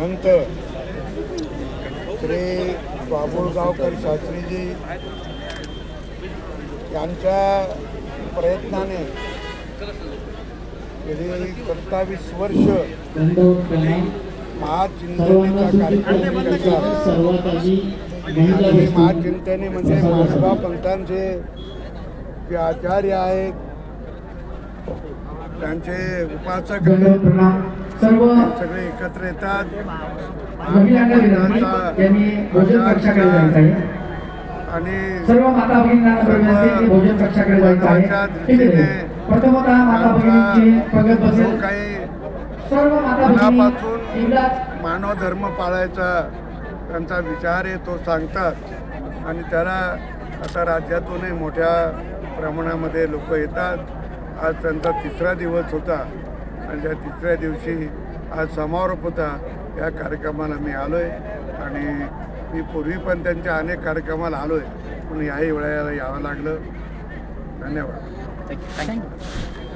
महंत श्री बाबुळगावकर शास्त्रीजी यांच्या प्रयत्नाने गेली सत्तावीस वर्ष महाचिंतनेचा कार्यक्रम आणि महाचिंतनी महाचिंतने म्हणजे माधवा पंथांचे जे आचार्य आहेत त्यांचे उपासक सर्व सगळे एकत्र येतात. आणि सर्व माता की भोजन कक्षाकडे जायचं महत्त्वाच्या आहे ठीक आहे. दृष्टीने प्रथमतः माता भगिनींची प्रगत जो बसेल. काही सर्व माता भगिनी मानव धर्म पाळायचा त्यांचा विचार आहे तो सांगतात. आणि त्याला आता राज्यातूनही मोठ्या प्रमाणामध्ये लोक येतात. आज त्यांचा तिसरा दिवस होता. आणि त्या तिसऱ्या दिवशी आज समारोप होता. या कार्यक्रमाला मी आलो आहे आणि मी पूर्वी पण त्यांच्या अनेक कार्यक्रमाला आलो आहे पण याही वेळेला यावं लागलं. धन्यवाद. थँक्यू